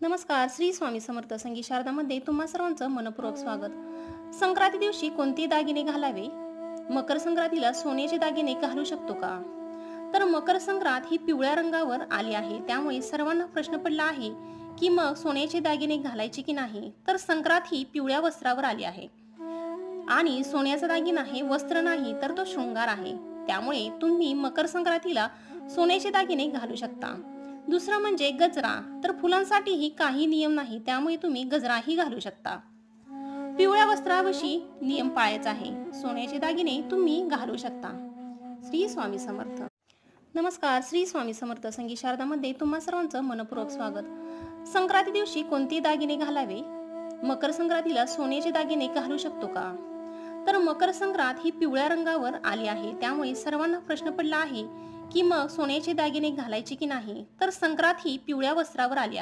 नमस्कार श्री स्वामी समर्थ संगीत शारदामध्ये तुम्हा सर्वांचं मनपूर्वक स्वागत. संक्रांती दिवशी कोणते दागिने घालावे? मकर संक्रांतीला सोन्याचे दागिने घालू शकतो का? तर मकर संक्रांत ही पिवळ्या रंगावर आली आहे त्यामुळे सर्वांना प्रश्न पडला आहे की मग सोन्याचे दागिने घालायचे की नाही? तर संक्रांत ही पिवळ्या वस्त्रावर आली आहे. आणि सोन्याचा दागिना हे वस्त्र नाही तर तो शृंगार आहे. त्यामुळे तुम्ही मकर संक्रांतीला सोन्याचे दागिने घालू शकता. दुसरं म्हणजे गजरा. तर फुलांसाठीही काही नियम नाही त्यामुळे तुम्ही गजराही घालू शकता. पिवळ्या वस्त्रावशी नियम पाळायचा आहे. सोन्याचे दागिने तुम्ही घालू शकता. श्री स्वामी समर्थ. नमस्कार श्री स्वामी समर्थ संगीत शारदामध्ये तुम्हा सर्वांचं मनपूर्वक स्वागत. संक्रांती दिवशी कोणते दागिने घालावे? मकर संक्रांतीला सोन्याचे दागिने घालू शकतो का? तर मकर संक्रांत ही पिवळ्या रंगावर आली आहे त्यामुळे सर्वांना प्रश्न पडला आहे की मग सोन्याचे दागिने घालायचे की नाही? तर संक्रांत ही पिवळ्या वस्त्रावर आली आहे.